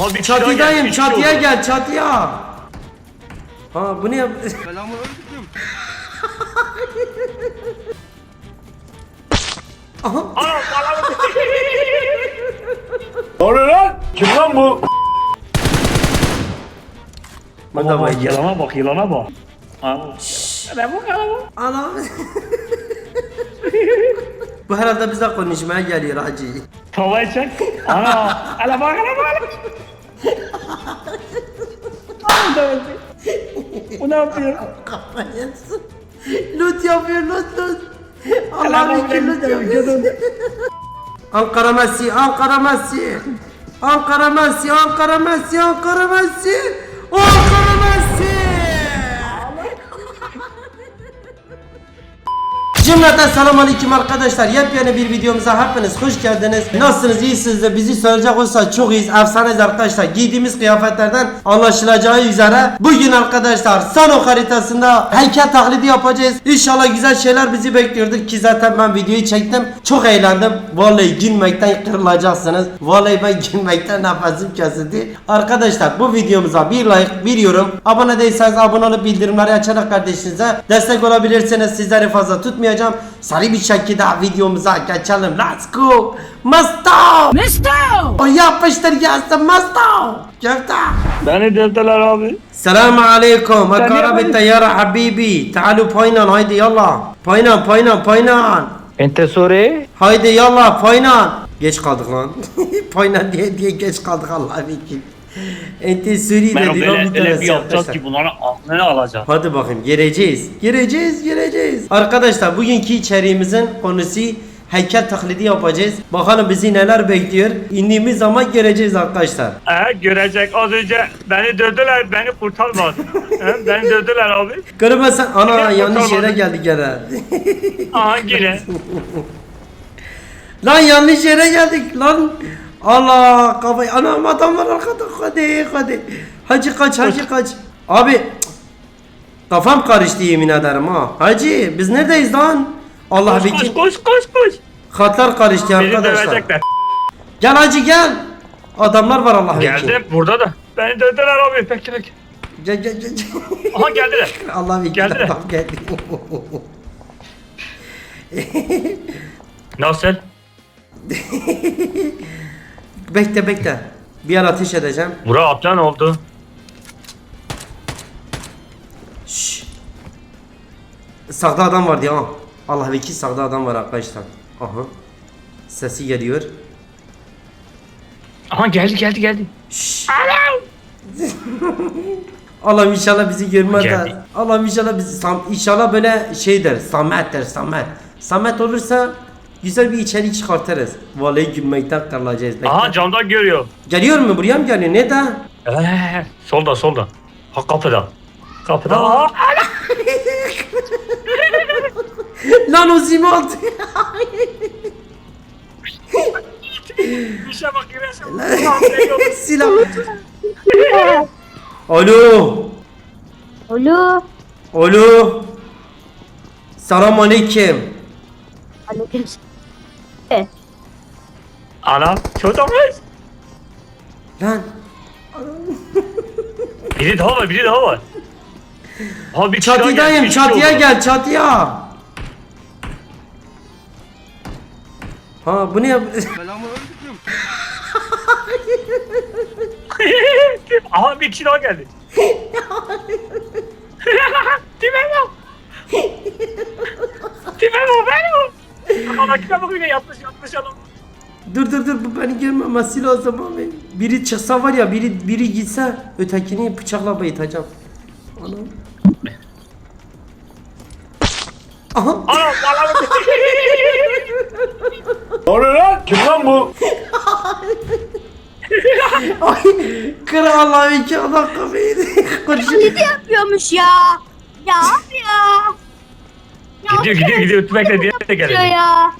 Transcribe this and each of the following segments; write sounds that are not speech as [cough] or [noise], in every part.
Abi Çatıdayım kişi çatıya oldu. gel çatıya. Ha bu ne yap? Selamünaleyküm. Aha. Anam anam. Ne oluyor lan? Kim lan bu? Bak bak. Yılana bak yılana bak. Anam. Ne bu kadar bu? Anam. [laughs] bu herhalde bize konuşmaya geliyor hacı. Tavayı çek. Ana. Hele bak hele bak. Anam da öldü. Bu ne yapıyor? Kafayasın. Loot yapıyor loot loot. Hele Allah bak, bir loot yapıyor. Ankara Messi, Ankara Messi. Ankara Messi, Ankara Messi, Ankara Messi. Ankara Messi. Cümleten selam aleyküm arkadaşlar. Yepyeni bir videomuza hepiniz hoş geldiniz. Nasılsınız? İyisiniz de bizi soracak olsa çok iyiyiz. Efsaneyiz arkadaşlar. Giydiğimiz kıyafetlerden anlaşılacağı üzere bugün arkadaşlar Sano haritasında heykel taklidi yapacağız. İnşallah güzel şeyler bizi bekliyordu ki zaten ben videoyu çektim. Çok eğlendim. Vallahi gülmekten kırılacaksınız. Vallahi ben [laughs] gülmekten nefesim kesildi. Arkadaşlar bu videomuza bir like, bir yorum. Abone değilseniz abone olup bildirimleri açarak kardeşinize destek olabilirsiniz. Sizleri fazla tutmayacağım yapacağım. Sarı bir şekilde videomuza geçelim. Let's go. Musto. Musto. O yapıştır gelsin Musto. Köfte. Beni deldiler abi. Selamun aleyküm. Akara bir tayyara habibi. Ta'alu paynan haydi yallah. Paynan paynan paynan. Ente sure. Haydi yallah paynan. Geç kaldık lan. [laughs] paynan diye diye geç kaldık Allah'ım için. Ente suri dedi. Ben öyle, öyle bir yapacağız ki bunları aklını alacağız. Hadi bakayım gireceğiz. Gireceğiz gireceğiz. Arkadaşlar bugünkü içeriğimizin konusu heykel taklidi yapacağız. Bakalım bizi neler bekliyor. İndiğimiz zaman göreceğiz arkadaşlar. Ee, görecek az önce beni dövdüler beni kurtarmadı. He, beni dövdüler abi. Gariba sen ana yanlış yere kurtarmadı. geldik gene. Aha yine. [laughs] lan yanlış yere geldik lan. Allah kafayı anam adam var arkada hadi hadi. Hacı kaç hacı kaç. Abi kafam karıştı yemin ederim ha. Hacı biz neredeyiz lan? Allah Koş koş koş koş koş. Hatlar karıştı Beni arkadaşlar. dövecekler. Gel hacı gel. Adamlar var Allah için. Geldim burada da. Beni dövdüler abi bekle bekle. Gel gel gel. gel. Aha geldiler. [laughs] Allah bir Geldiler. adam geldi. [laughs] Nasıl? bekle bekle. Bir an ateş edeceğim. Bura aptal oldu. Sağda adam var ya. Allah vekil sağda adam var arkadaşlar. Aha. Sesi geliyor. Aha geldi geldi geldi. Şşş. [laughs] Allah'ım inşallah bizi görmez. Geldi. Allah'ım inşallah bizi Sam, inşallah böyle şey der. Samet der Samet. Samet olursa güzel bir içerik çıkartırız. Vallahi gülmekten kırılacağız. Aha camdan görüyor. Geliyor mu buraya mı geliyor? Ne de? Ee, solda solda. Ha kapıda. Kapıda. Aa. [laughs] [laughs] Lan o zimi aldı. Bir şey bak yine [laughs] Silah. Alo. Alo. Alo. Selam aleyküm. Aleyküm Anam çocuğumuz. Lan. Biri daha var biri daha var. Aha bir geldi, Çatıdayım kişi çatıya oldu. gel çatıya. Ha bu ne yap? Selamünaleyküm. [laughs] Aha bir kişi daha geldi. [laughs] Tipe bak. Tipe bak ben o. Ana tipe bak yine yatmış yatmış adam. dur dur dur bu beni görmemesi lazım abi. Biri çıksa var ya biri biri gitse ötekini bıçakla bayıltacağım. Anam. Aha. [laughs] Anam anam. Ne oluyor lan? Kim lan bu? [laughs] Ay kır Allah'ım iki Allah kafayı. Konuşun. Taklidi yapıyormuş ya. Ya abi ya. Ya Gidiyor gidiyor gidiyor. Bekle diğeri de yapıyor geldi. ya. Ya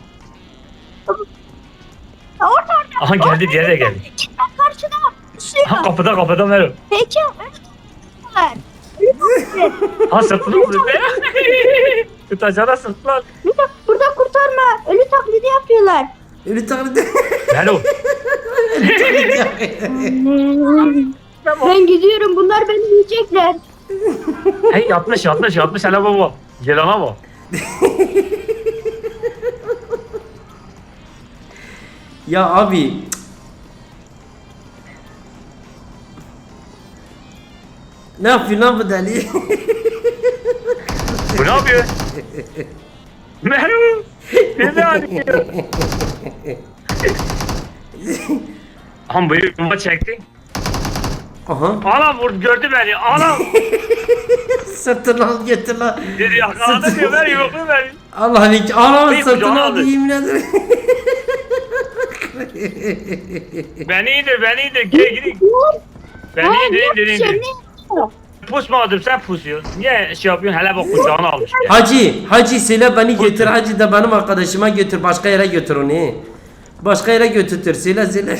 Orada orada. Aha geldi diğeri de geldi. Git bak karşıda. Düşüyor. Ha kapıda kapıda Mero. Peki. Var. Ha sırtını vurdu be. [laughs] Tutacağına sırt burada kurtarma. Ölü taklidi yapıyorlar. Ölü taklidi. Mero. [laughs] Ben gidiyorum bunlar beni yiyecekler. Hey yatmış yatmış yatmış hele baba. Gelana bak. ya abi. Ne yapıyor lan bu deli? Bu ne yapıyor? [laughs] Merhaba. [laughs] Ne hadi? [laughs] Ama bıyık bomba çekti. Aha. Anam vurdu gördü beni. Anam. [laughs] Sırtını al getir lan. Dedi yakaladı diyor ben yoklu beni. Allah'ın iki. Anam Bıyık sırtını kucağına al aldı. yemin ederim. Beni indir beni indir. Gel gidin. Beni Hayır, indir yok indir Pusmadım sen pusuyorsun. Niye şey yapıyorsun hele bak kucağına almış. ya. Hacı, Hacı söyle beni götür. Hacı da benim arkadaşıma götür. Başka yere götür onu. Başka yere götürtür. Söyle söyle.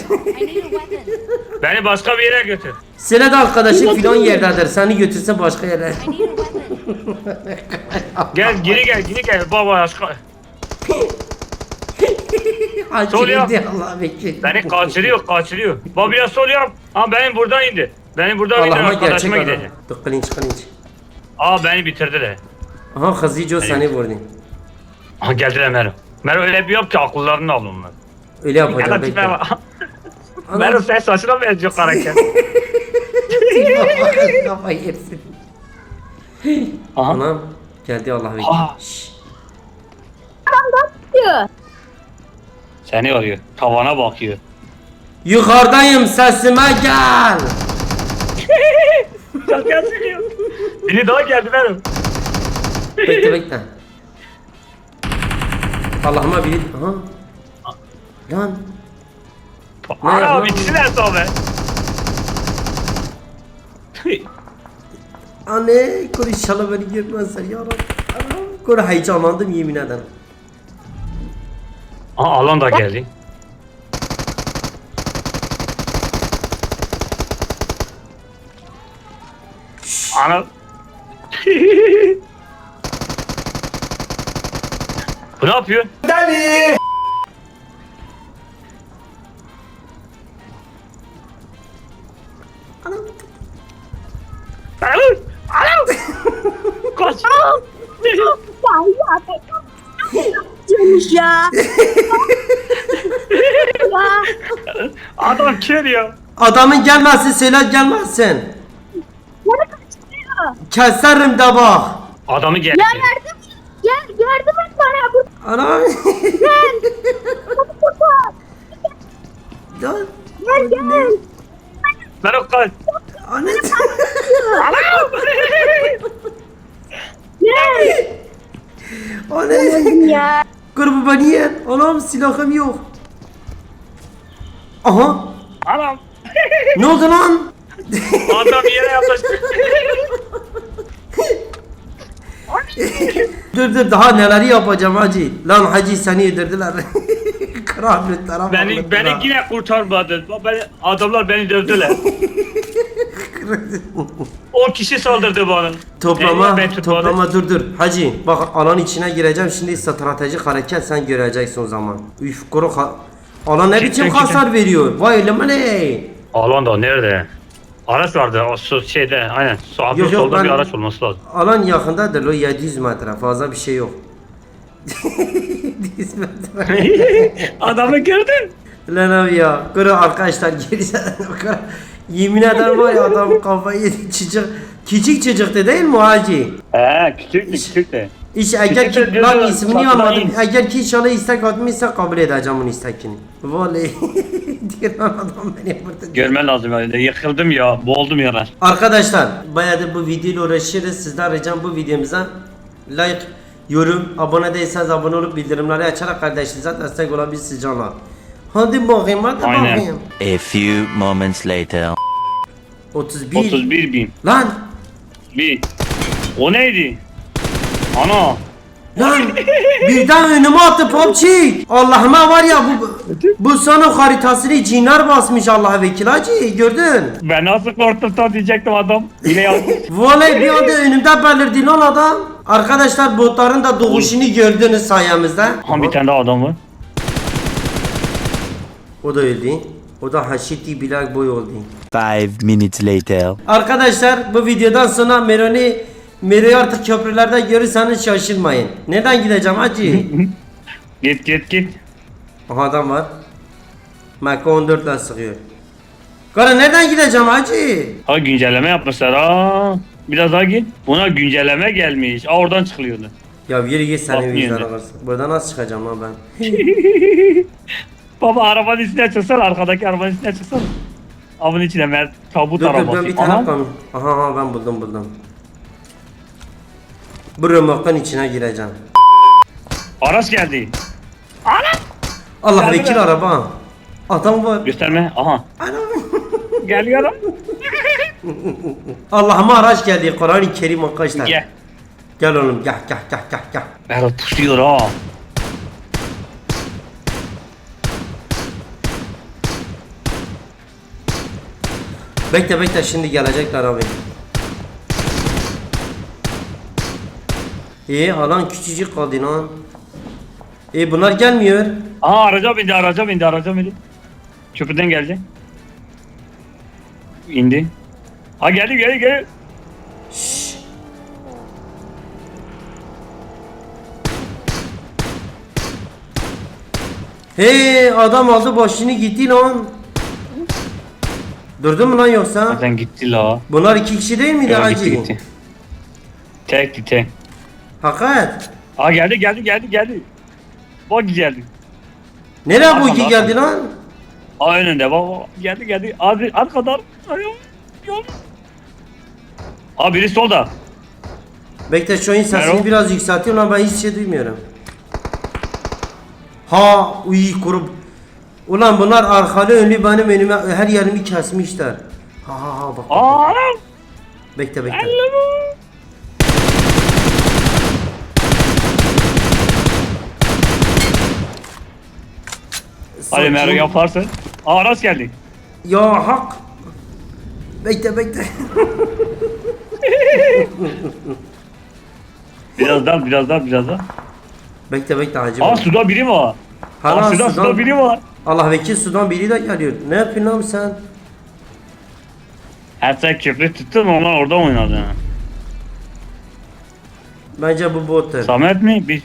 Beni başka bir yere götür. söyle de arkadaşın filan yerdedir. Seni götürse başka yere. Gel geri gel geri gel baba aşkına. Hacı Sol dedi Allah bekir. Beni kaçırıyor kaçırıyor. Baba biraz sol yap. Ha benim buradan indi. Beni buradan indi Allah'ıma gerçek arkadaşıma adam. gideceğim. Dur kılınç kılınç. Aa beni bitirdiler. Aha Hazico seni vurdu. Aha geldiler Mero. Mero öyle bir yap ki akıllarını al onlar. Öyle Ya yapacağım bekle. bak. [laughs] Mero sen saçına benziyor karakter. [laughs] Kafa yersin. Aha. Anam geldi Allah. Aa. Şşş. Diyor. Seni arıyor. Tavana bakıyor. Yukarıdayım sesime gel. Şaka söylüyor. Biri daha geldi Mero. Bekle bekle. Allah'ıma biri... Aha. Lan. Ana lan? bittiler sonra. Anne kur inşallah beni görmezler ya Rabbi. Kur heyecanlandım yemin ederim. Aa alan da geldi. Ana. Bu ne yapıyor? Anam. Alo! Alo! Kaç! Ya ya ben Canış ya. Adam kör ya. Adamın gelmezsin söyle gelmezsin. Keserim de bak. Adamı geldi. Ya yardım Gel yardım et bana. Bu Anam. kurtar. Lan. [laughs] Gel gel. O kaç. Anne. Alo! Gel. Anne. Ya. Kur bu beni yer. Anam silahım yok. Aha. Anam! Ne oldu lan? Adam yere yaklaştı. [laughs] Dur dur daha neleri yapacağım hacı. Lan hacı seni yedirdiler. [laughs] Krallıklara Beni, beni yine kurtarmadı. Beni, adamlar beni dövdüler. [laughs] 10 kişi saldırdı bana. Toplama, tutmadı. toplama dur dur. Hacı bak alan içine gireceğim şimdi stratejik hareket sen göreceksin o zaman. Üf kuru Alan ne biçim hasar veriyor? Vay elime ne? Alan da nerede? Araç vardı o şeyde aynen. Su hafif Yok, yok, solda ben- bir araç olması lazım. Alan yakındadır lo 700 metre fazla bir şey yok. 700 metre. [laughs] Adamı gördün. Lan abi ya. Kuru arkadaşlar gerisi Yemin ederim var ya adam kafayı yedi çocuk. Küçük çocuktu değil mi o hacı? He küçüktü küçüktü. İş eğer ki lan diyordu, ismini ayın. Eğer ki inşallah istek atmışsa kabul edeceğim onun istekini. Vallahi. [laughs] Diyor lan adam beni burada. Görmen lazım öyle. Yıkıldım ya. Boğuldum ya ben. Arkadaşlar bayağı da bu videoyla uğraşırız. Sizden ricam bu videomuza like, yorum, abone değilseniz abone olup bildirimleri açarak kardeşinize destek olabilirsiniz canlar. Hadi bakayım hadi Aynen. bakayım. A few moments later. 31. 31 bin. Lan Bir. O neydi? Ana. lan birden önüme attı popçik. Allah'ıma var ya bu bu sana haritasını cinler basmış Allah vekil hacı gördün. Ben nasıl korktum diyecektim adam. Yine yazdı. [laughs] Vallahi bir anda önümde belirdi lan adam. Arkadaşlar botların da doğuşunu gördünüz sayemizde. ha bir tane daha adam var. O da öldü. O O da haşiti bilak boy oldu. Five minutes later. Arkadaşlar bu videodan sonra Meroni Mero'yu artık köprülerde görürseniz şaşırmayın. Nereden gideceğim hacı? [laughs] Git git git. Aha adam var. Maka 14 ile sıkıyor. Kara nereden gideceğim hacı? Ha güncelleme yapmışlar ha. Biraz daha git. Buna güncelleme gelmiş. Aa oradan çıkılıyordu. Ya yürü git senin Bakmıyor vicdan ağırsın. Burada nasıl çıkacağım lan ben? [laughs] Baba arabanın içine çıksan arkadaki arabanın içine çıksan. Avın içine mer tabut Dur dur arabası. ben bir tane. Aha aha ben buldum buldum. Bu römorkun içine gireceğim. Araç geldi. Allah Geldi vekil araba. Adam var. Gösterme. Aha. Anam. [laughs] Geliyorum. Allah'ıma araç geldi. Kur'an-ı Kerim arkadaşlar. Gel. Gel oğlum gel gel gel gel gel. Berat pusuyor ha. Bekle bekle şimdi gelecekler abi. İyi alan küçücük kaldı lan. İyi bunlar gelmiyor. Aha araca bindi araca bindi araca bindi. Köprüden geldi. İndi. Ha geldi geldi geldi. Şşş. Hey adam aldı başını gitti lan. Durdu mu lan yoksa? Zaten gitti la. Bunlar iki kişi değil miydi Ya, gitti gitti. Tekti tek. Hakikat. Ha geldi geldi geldi geldi. Bak geldi. Nereye bu iki geldi lan? Ha önünde baba geldi geldi. Abi arkadan. Ay, yol. Abi biri solda. Bekle şu oyun sesini Merhaba. biraz yükseltiyorum lan ben hiç şey duymuyorum. Ha uy kurup. Ulan bunlar arkalı önlü benim önüme her yerimi kesmişler. Ha ha ha bak. bak. Aa anam. Bekle bekle. Allah'ım. Hadi. Merve yaparsın. Aa araç geldi. Ya hak. Bekle bekle. [laughs] Birazdan birazdan birazdan. bekle bekle hacı. Aa suda biri var. Hala Aa suda sudan- suda biri var. Allah vekil sudan biri de geliyor. Ne yapıyorsun lan sen? Her sen köprü tuttun onlar orada oynadı. Bence bu bottur. Samet mi? Bir.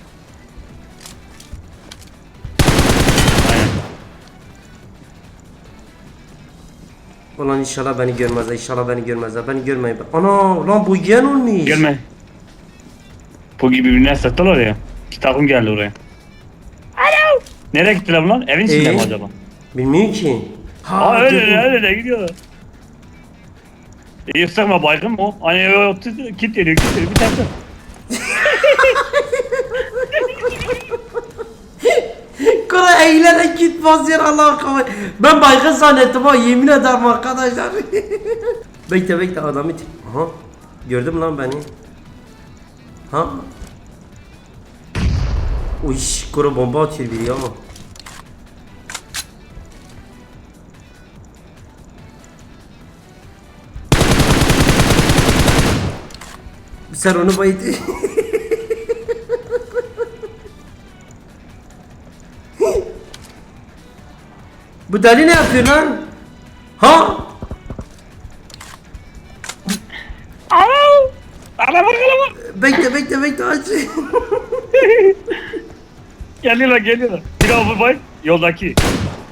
Ulan inşallah beni görmezler. İnşallah beni görmezler. Beni görmeyin. Ana lan bu yen olmuş. Gelme. Bu gibi birbirine sattılar ya. İki takım geldi oraya. Alo. Nereye gittiler bunlar? Evin içinde Ee? mi acaba? Bilmiyorum ki. Ha, Aa öyle gördüm. öyle öyle gidiyorlar. İyi sıkma baygın mı o? Hani kit veriyor kit veriyor bir tane. sık. Kara eğilerek git basıyor Allah kahve. Ben baygın zannettim ha yemin ederim arkadaşlar. [laughs] bekle bekle adamı. t- Aha. Gördüm lan beni. Ha. Uy kuru bomba atıyor biri ya. Sen onu baydı. [laughs] Bu deli ne yapıyor lan? Ha? Alo. Ana bak ana bak. Bekle bekle bekle aç. [laughs] Geliyorlar geliyorlar. Bir abi bay. Yoldaki.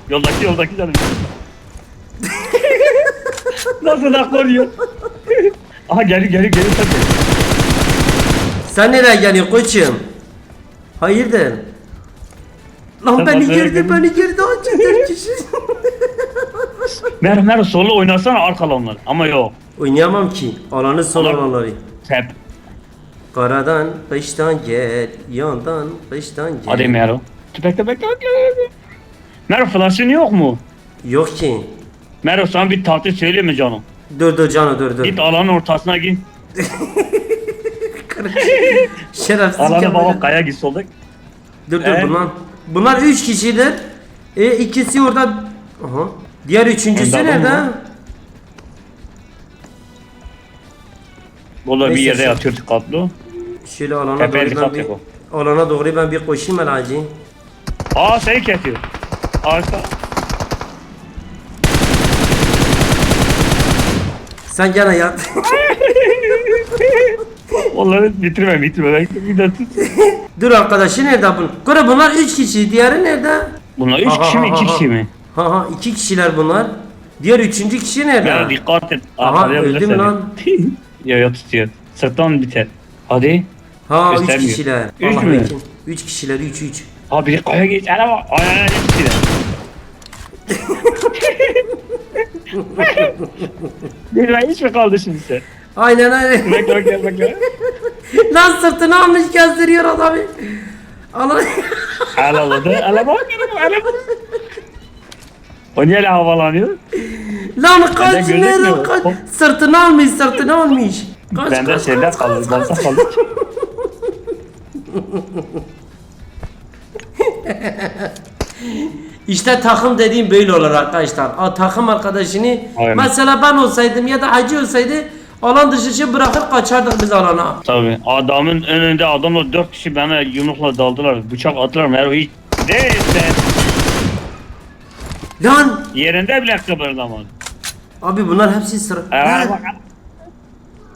Yoldaki yoldaki canım. [laughs] Nasıl aklıyor? [laughs] Aha geri geri geri tabii. Sen nereye geliyorsun koçum? Hayırdır? Lan Sen beni nereye girdi beni girdi aç dört kişi. Mer mer solu oynasana arkalı onlar. Ama yok. Oynayamam ki. Alanı son Alan- olanları. Hep. Karadan kıştan gel, yandan kıştan gel. Hadi Mero. Bekle bekle bekle. Mero flash'ın yok mu? Yok ki. Mero sana bir tatil söyleyeyim mi canım? Dur dur canım dur dur. Git alanın ortasına git. [laughs] Şerefsiz Alana yapma. baba kaya git solda. Dur dur Evet. bunlar. Bunlar 3 kişidir. E ikisi orada. Aha. Diğer üçüncüsü Önde adam nerede? mı? Valla bir Neyse, yere sen- yatıyorduk. Şöyle alana doğru ben bir, alana doğru ben bir koşayım el acı. Aa seni kesiyor. Arka. Sen gene yat. [laughs] [laughs] Onları bitirme bitirme. Bir. Dur arkadaşı nerede bunun? Kore bunlar 3 kişi. Diğeri nerede? Bunlar üç Aha, kişi mi aha, iki aha. kişi mi? Ha ha 2 kişiler bunlar. Diğer üçüncü kişi nerede? Ya dikkat et. Aha, Arkaya öldü bile mü seni. lan? [laughs] ya ya tutuyor. Sırttan biter. Hadi. Ha 3 Göstermiyor. kişiler. Üç Allah mü? 3 kişiler 3 3. Abi biri kaya geç. Ana bak. Ay ay ay. Hepsi de. Bir hiç mi kaldı şimdi sen? Aynen aynen. Bekle bekle bekle. [laughs] Lan sırtını almış gezdiriyor adamı. Allah. Alaladı. Alama. Alama. O niye öyle havalanıyor? Lan kaç nereye kaç. Sırtını almış sırtını almış. Kaç Bende kaç şeyler kaç kaldı. kaç Balta kaç. kaldı. [laughs] İşte takım dediğim böyle olur arkadaşlar. O takım arkadaşını Aynen. mesela ben olsaydım ya da Hacı olsaydı alan dışı bırakıp kaçardık biz alana. Tabii. Adamın önünde adamla dört kişi bana yumrukla daldılar. Bıçak attılar. Merve hiç değilse Lan yerinde bile kıpırdamadı. abi bunlar hepsi sıra. Ee, Lan.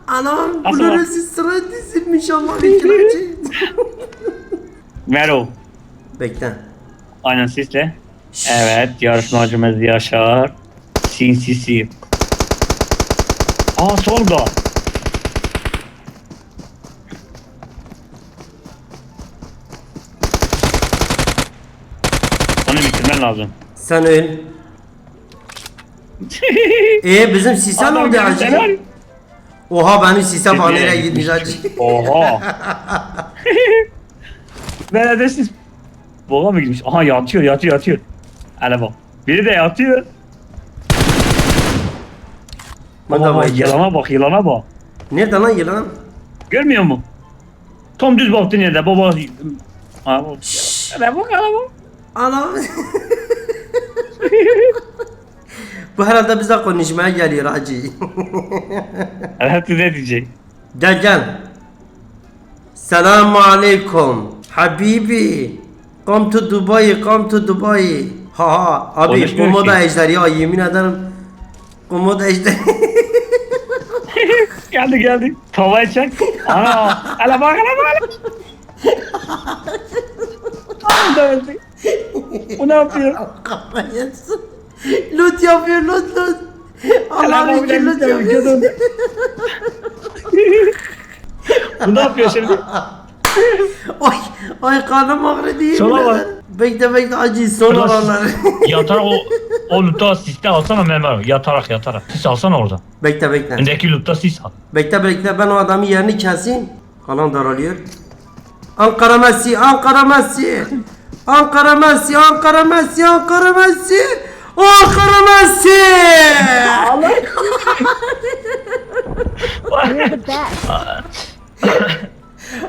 Anam Nasıl bunlar bak? hepsi sıra dizilmiş Allah kiracı. Mero. [laughs] Bekle. Aynen sisle. Evet yarışmacımız Yaşar. Sinsisi. Aa solda. Onu bitirmen lazım. Sen öl. [laughs] Ee bizim Sisen Adam oldu sever. Oha benim Sisen falan Nereye gitmiş? Hacı. Oha. [laughs] Neredesiniz? Baba mı gitmiş? Aha yatıyor yatıyor yatıyor. Hele bak. Biri de yatıyor. Baba bak ya. yılana bak yılana bak. Nerede lan yılan? Görmüyor mu? Tam düz baktın yerde baba. Ha bak. Hele bak. Anam. Bu herhalde bize konuşmaya geliyor Hacı. [laughs] Hele ne diyecek? gel gel. Selamun aleyküm. Habibi. Come to Dubai, come to Dubai. Ha ha abi komoda ki. ejder ya yemin ederim. Komoda ejder. [laughs] Geldi geldi. Tavayı çek. Ana. Hele bak hele bak öldü. Bu ne yapıyor? Kafayı yesin. Loot yapıyor loot loot. Allah'ım iki loot yapıyor. Bu ne yapıyor şimdi? Ay ay karnım ağrıdı Sola bak. Bekle bekle acı son Biraz- olanlar. [laughs] Yatarak o, o lütta siste alsana Mehmet. Yatarak yatarak. Sis alsana orada. bekle bekle. Öndeki lütta sis al. Bekle bekle ben o adamın yerini keseyim. Kalan daralıyor. Ankara Messi, Ankara Messi. Ankara Messi, Ankara Messi, Ankara Messi. Ankara Messi. [laughs]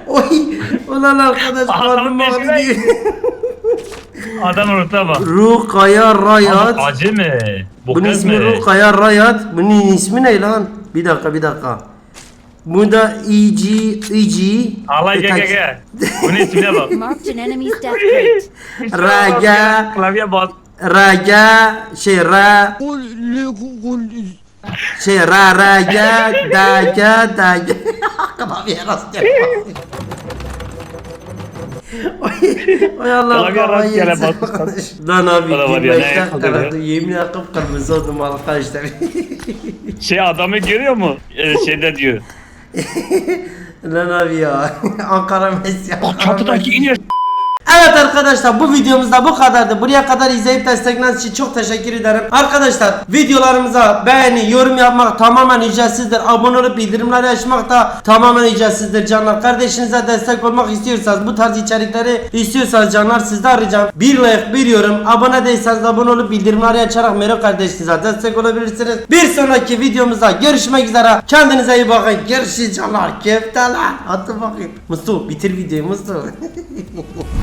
Oy, ulan arkadaş karnım ağrıyor. Adam orta bak. Rukaya Rayat. Acı mı? Bu Bunun kız ismi mı? Rukaya Rayat. Bunun ismi ne lan? Bir dakika bir dakika. Bu da EG, EG. Allah gel gel gel. Bunun ismine bak. [laughs] Marked an enemy's death crate. [laughs] Raga. Klavye bas. Raga şey ra şey ra raga daga daga [laughs] rast gel. Oy, oy Allah Klavye rastgele yesin. basmış. Lan abi Bana var ya, ne gülmekten yakaladı ya? kanadı yemin ederim kırmızı oldum arkadaşlar. [laughs] Şey adamı görüyor mu? Ee, şeyde diyor. [laughs] Lan abi ya [laughs] Ankara Messi Ankara Çatıdaki iniyor. Evet arkadaşlar bu videomuzda bu kadardı. Buraya kadar izleyip destekleriniz için çok teşekkür ederim. Arkadaşlar videolarımıza beğeni, yorum yapmak tamamen ücretsizdir. Abone olup bildirimleri açmak da tamamen ücretsizdir canlar. Kardeşinize destek olmak istiyorsanız bu tarz içerikleri istiyorsanız canlar sizden ricam bir like, bir yorum. Abone değilseniz abone olup bildirimleri açarak Mero kardeşinize destek olabilirsiniz. Bir sonraki videomuzda görüşmek üzere. Kendinize iyi bakın. Görüşürüz canlar. Kefteler. Hadi bakayım. Mustafa bitir videoyu Mustafa. [laughs]